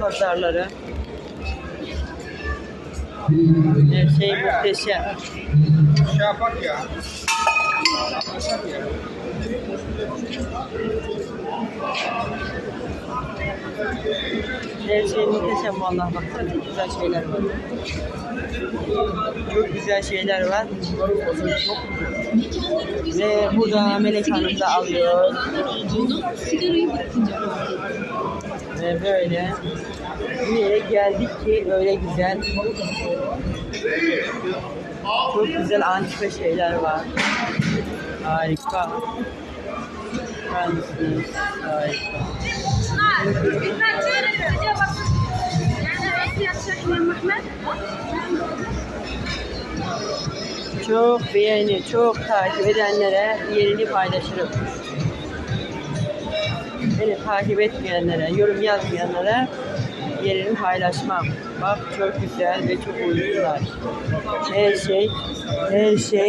Pazarları. Her şey muhteşem. Şey yapak ya. Her şey muhteşem vallahi baksana çok güzel şeyler var. Çok güzel şeyler var. Ve burada Melek Hanım da alıyor. Bırakınca Ve böyle bir yere geldik ki öyle güzel. Çok güzel antika şeyler var. Harika. Mısınız? Harika. Çok beğeni, çok takip edenlere yerini paylaşırım. Beni takip etmeyenlere, yorum yazmayanlara yerini paylaşmam. Bak çok güzel ve çok uygunlar. Her şey, her şey